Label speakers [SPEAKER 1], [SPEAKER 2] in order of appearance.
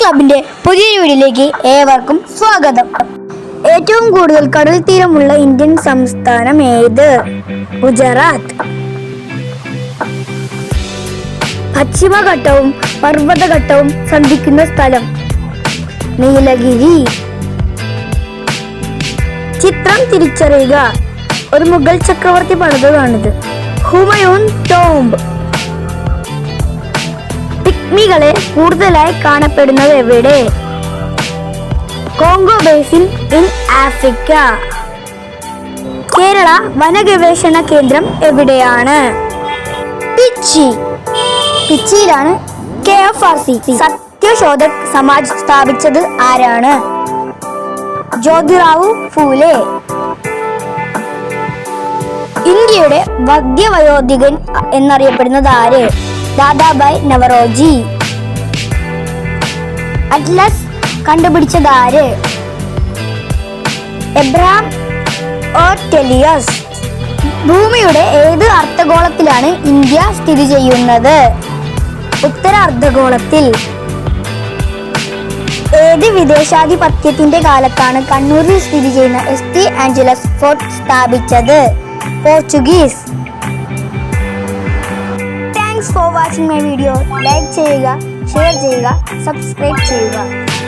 [SPEAKER 1] ക്ലബിന്റെ പുതിയൊരു വീഡിയോയിലേക്ക് ഏവർക്കും സ്വാഗതം. ഏറ്റവും കൂടുതൽ കടൽ തീരമുള്ള ഇന്ത്യൻ സംസ്ഥാനം ഏത്? ഗുജറാത്ത്. പശ്ചിമഘട്ടവും പർവതഘട്ടവും സന്ധിക്കുന്ന സ്ഥലം നീലഗിരി. ചിത്രം തിരിച്ചറിയുക. ഒരു മുഗൾ ചക്രവർത്തി പണിതതാണിത്. ഹുമയൂൺ ടോംബ്. പിഗ്മികളെ കൂടുതലായി കാണപ്പെടുന്നത് എവിടെ? Congo basin in Africa. Kerala വനഗവേഷണ കേന്ദ്രം എവിടെയാണ്? പിച്ചി. പിച്ചിയിലാണ് K F R C Satyashodhak Samaj സ്ഥാപിച്ചത് ആരാണ്? ജ്യോതിറാവു ഫൂലെ. ഇന്ത്യയുടെ വദ്യവയോധികൻ എന്നറിയപ്പെടുന്നത് ആര്? ദാദാബായ് നവറോജി. അറ്റ്ലസ് കണ്ടുപിടിച്ചത് ആര്? എബ്രഹാം ഓർടെലിയസ് ഭൂമിയുടെ ഏത് അർദ്ധഗോളത്തിലാണ് ഇന്ത്യ സ്ഥിതി ചെയ്യുന്നത്? ഉത്തര അർദ്ധഗോളത്തിൽ ഏത് വിദേശാധിപത്യത്തിന്റെ കാലത്താണ് കണ്ണൂരിൽ സ്ഥിതി ചെയ്യുന്ന എസ് ടി ആഞ്ചലസ് ഫോർട്ട് സ്ഥാപിച്ചത്? Portuguese thanks for watching my video like चाहिएगा शेयर चाहिएगा सब्सक्राइब चाहिएगा